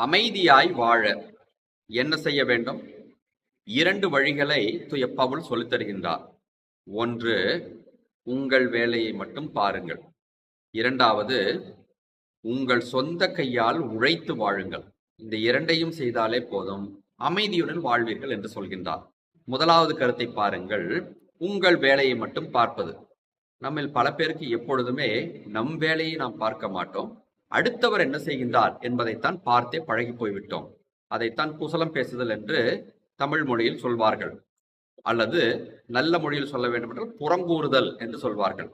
அமைதியாய் வாழ என்ன செய்ய வேண்டும்? இரண்டு வழிகளை துய சொல்லித் தருகின்றார். ஒன்று உங்கள் வேலையை மட்டும் பாருங்கள். இரண்டாவது உங்கள் சொந்த கையால் உழைத்து வாழுங்கள். இந்த இரண்டையும் செய்தாலே போதும். அமைதியுடன் வாழ்வீர்கள் என்று சொல்கின்றார். முதலாவது கருத்தை பாருங்கள். உங்கள் வேலையை மட்டும் பார்ப்பது. நம்மில் பல பேருக்கு எப்பொழுதுமே நம் வேலையை நாம் பார்க்க மாட்டோம். அடுத்தவர் என்ன செய்கின்றார் என்பதைத்தான் பார்த்தே பழகி போய்விட்டோம். அதைத்தான் குசலம் பேசுதல் என்று தமிழ் மொழியில் சொல்வார்கள். அல்லது நல்ல மொழியில் சொல்ல வேண்டும் என்றால் புறங்கூறுதல் என்று சொல்வார்கள்.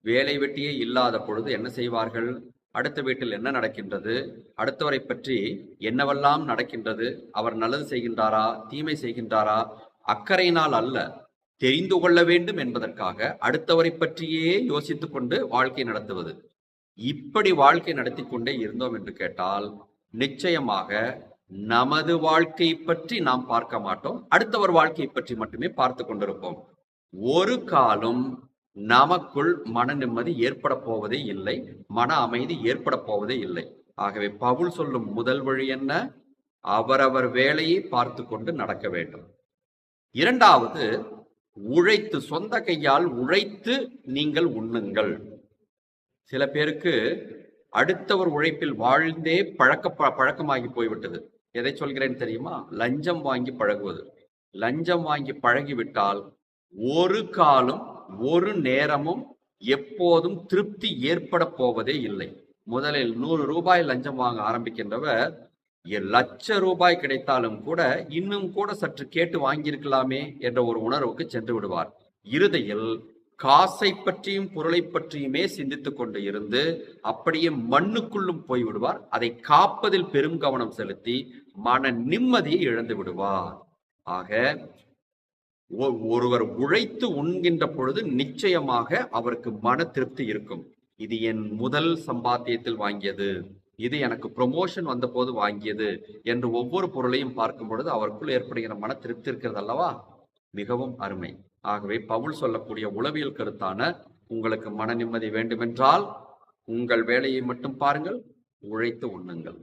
வேலை வெட்டியே இல்லாத பொழுது என்ன செய்வார்கள்? அடுத்த வீட்டில் என்ன நடக்கின்றது? அடுத்தவரை பற்றி என்னவெல்லாம் நடக்கின்றது? அவர் நல்லது செய்கின்றாரா? தீமை செய்கின்றாரா? அக்கறையினால் அல்ல தெரிந்து கொள்ள வேண்டும் என்பதற்காக அடுத்தவரை பற்றியே யோசித்துக் கொண்டு வாழ்க்கை நடத்துவது. இப்படி வாழ்க்கை நடத்தி கொண்டே இருந்தோம் என்று கேட்டால் நிச்சயமாக நமது வாழ்க்கை பற்றி நாம் பார்க்க மாட்டோம். அடுத்தவர் வாழ்க்கை பற்றி மட்டுமே பார்த்து கொண்டிருப்போம். ஒரு காலம் நமக்குள் மன நிம்மதி ஏற்பட போவதே இல்லை மன அமைதி ஏற்பட போவதே இல்லை. ஆகவே பவுல் சொல்லும் முதல் வழி என்ன? அவரவர் வேலையை பார்த்து கொண்டு நடக்க வேண்டும். இரண்டாவது உழைத்து சொந்த கையால் உழைத்து நீங்கள் உண்ணுங்கள். சில பேருக்கு அடுத்தவர் உழைப்பில் வாழ்ந்தே பழக்க ப- பழக்கமாகி போய்விட்டது. எதை சொல்கிறேன் தெரியுமா? லஞ்சம் வாங்கி பழகுவது. லஞ்சம் வாங்கி பழகிவிட்டால் ஒரு காலம் ஒரு நேரமும் எப்போதும் திருப்தி ஏற்பட போவதே இல்லை. முதலில் நூறு ரூபாய் லஞ்சம் வாங்க ஆரம்பிக்கின்றவர் எ- லட்ச ரூபாய் கிடைத்தாலும் கூட இன்னும் கூட சற்று கேட்டு வாங்கியிருக்கலாமே என்ற ஒரு உணர்வுக்கு சென்று விடுவார். இறுதியில் காசை பற்றியும் பொருளை பற்றியுமே சிந்தித்துக் கொண்டு இருந்து அப்படியே மண்ணுக்குள்ளும் போய் விடுவார். அதை காப்பதில் பெரும் கவனம் செலுத்தி மன நிம்மதியை இழந்து விடுவார். ஆக ஒருவர் உழைத்து உண்கின்ற பொழுது நிச்சயமாக அவருக்கு மன திருப்தி இருக்கும். இது என் முதல் சம்பாத்தியத்தில் வாங்கியது. இது எனக்கு ப்ரொமோஷன் வந்த போது வாங்கியது என்று ஒவ்வொரு பொருளையும் பார்க்கும் பொழுது அவருக்குள் ஏற்படுகிற மன திருப்தி இருக்கிறது அல்லவா? மிகவும் அருமை. ஆகவே பவுல் சொல்லக்கூடிய உளவியல் கருத்தான உங்களுக்கு மன நிம்மதி வேண்டுமென்றால் உங்கள் வேலையை மட்டும் பாருங்கள் உழைத்து உண்ணுங்கள்.